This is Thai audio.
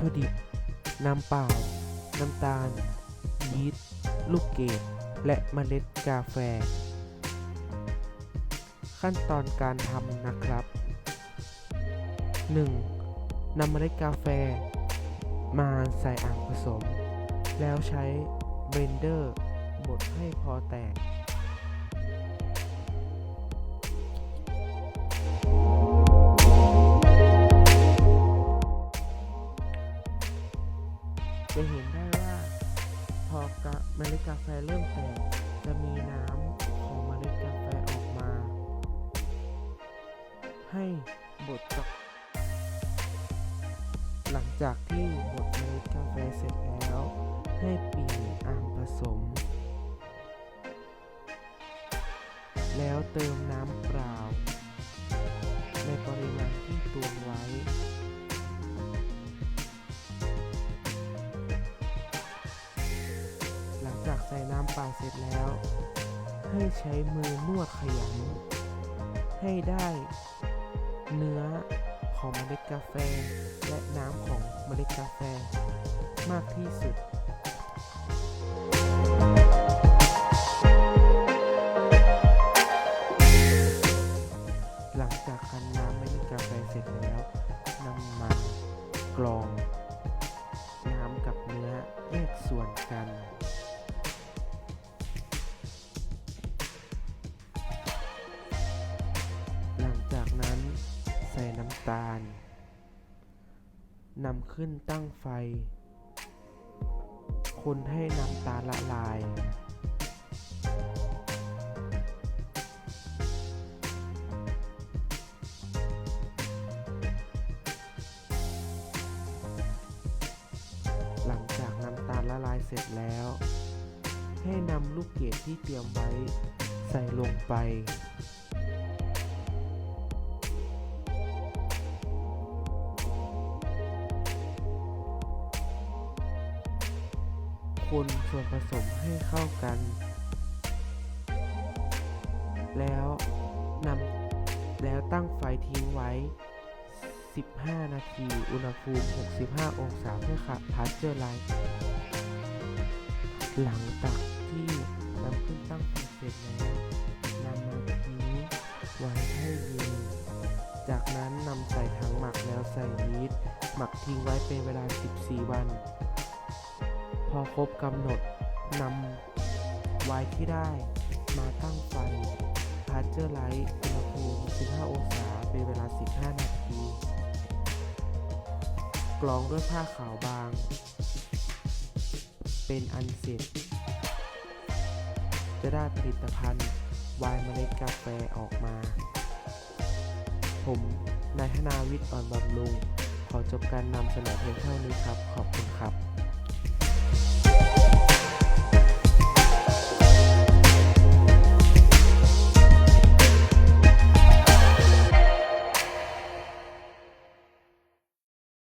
ถุดิบ น้ำเปล่า น้ำตาล ยีสต์ ลูกเกด และเมล็ดกาแฟ ขั้นตอนการทำนะครับ 1. นำเมล็ดกาแฟ มาใส่อ่างผสม แล้วใช้เบลนเดอร์บดให้พอแตก จะเห็นได้ว่าพอกะเมล็ดกาแฟเริ่มแตกจะมีน้ำของเมล็ดกาแฟออกมา ให้บดกับ หลังจากที่บดเมล็ดกาแฟเสร็จแล้ว ให้ปีอ่างผสม แล้วเติมน้ำเปล่า ในปริมาณที่ตวงไว้ ใส่น้ำเปล่าเสร็จแล้ว ให้ใช้มือนวดขยำให้ได้เนื้อของเมล็ดกาแฟ และน้ำของเมล็ดกาแฟมากที่สุดหลังจากคั้นน้ำเมล็ดกาแฟเสร็จแล้วนำมากรอง น้ำกับเนื้อแยกส่วนกันำตาลนำขึ้นตั้งไฟ คนให้น้ำตาลละลาย หลังจากน้ำตาลละลายเสร็จแล้ว ให้นำลูกเกดที่เตรียมไว้ใส่ลงไป คนส่วนผสมให้เข้ากัน แล้วนำแล้วตั้งไฟทิ้งไว้ 15 นาที อุณหภูมิ 65 องศาเพื่อขับพาสเจอร์ไลท์หลังจากที่นำขึ้นตั้งไฟเสร็จแล้วนำมาทิ้งไว้ให้เย็นจากนั้นนำใส่ถังหมักแล้วใส่ยีสต์หมักทิ้งไว้เป็นเวลา 14 วัน พอครบกำหนดนำไว้ที่ได้มาตั้งไฟพาสเจอร์ไลท์อุณหภูมิ 15 องศา เป็นเวลา 15 นาที กรองด้วยผ้าขาวบาง เป็นอันเสร็จ จะได้ผลิตภัณฑ์วน์เมล็ดกาแฟออกมา ผมนายธนาวิทย์อ่อนบำรุง ขอจบการนำเสนอเพียงเท่านี้ครับ ขอบคุณครับ